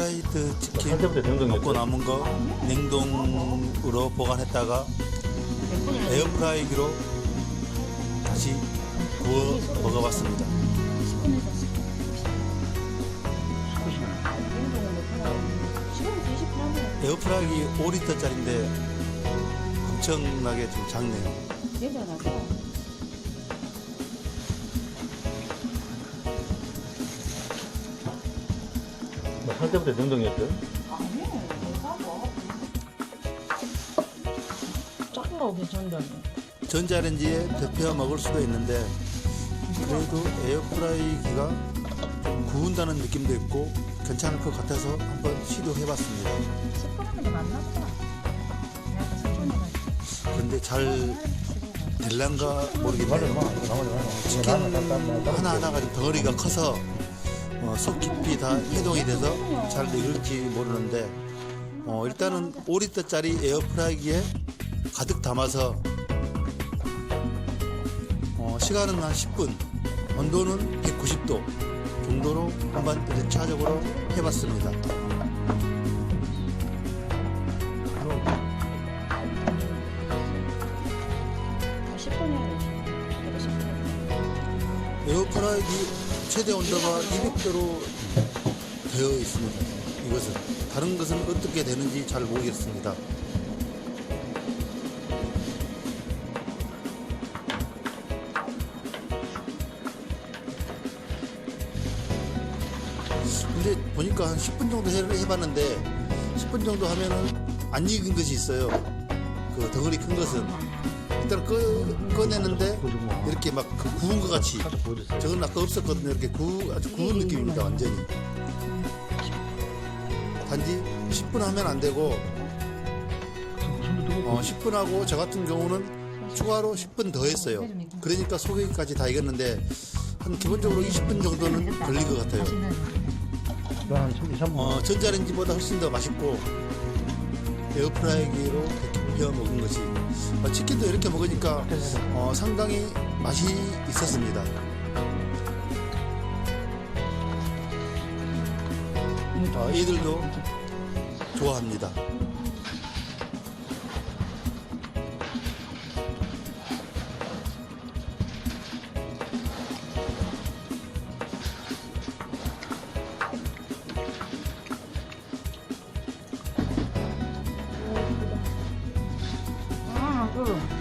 프라이드 치킨? 먹고 남은 거 냉동으로 보관했다가 에어프라이기로 다시 구워 먹어봤습니다. 에어프라이기 5리터짜리인데 엄청나게 좀 작네요. 살 때부터 냉동이었죠? 작은 거 괜찮다니. 전자레인지에 데펴 먹을 수도 있는데 그래도 에어프라이기가 좀 구운다는 느낌도 있고 괜찮을 것 같아서 한번 시도해봤습니다. 게 맞나 보다. 근데 잘 될란가 모르겠네요. 치킨 하나하나가 좀 덩어리가 커서 어, 속 깊이 다 해동이 돼서 잘 익을지 모르는데 어, 일단은 5리터짜리 에어프라이기에 가득 담아서 어, 시간은 한 10분 온도는 190도 정도로 한번 1차적으로 해봤습니다. 아, 10분이야 되지. 내가 10분. 에어프라이기 최대 온도가 200도로 되어 있습니다. 이것은 다른 것은 어떻게 되는지 잘 모르겠습니다. 근데 보니까 한 10분 정도 해- 해봤는데 10분 정도 하면은 안 익은 것이 있어요. 그 덩어리 큰 것은 일단 꺼, 꺼내는데 이렇게 막그 구운 것 같이 저건 아까 없었거든요. 이렇게 구, 아주 구운 느낌입니다. 완전히. 단지 10분 하면 안 되고 어, 10분 하고 저 같은 경우는 추가로 10분 더 했어요. 그러니까 소고기까지 다 익었는데 한 기본적으로 20분 정도는 걸린 것 같아요. 한 2, 3분. 어, 전자레인지보다 훨씬 더 맛있고 에어프라이기로 데펴 먹은 것이 어, 치킨도 이렇게 먹으니까 어, 상당히 맛이 있었습니다. 어, 이들도 좋아합니다. 지금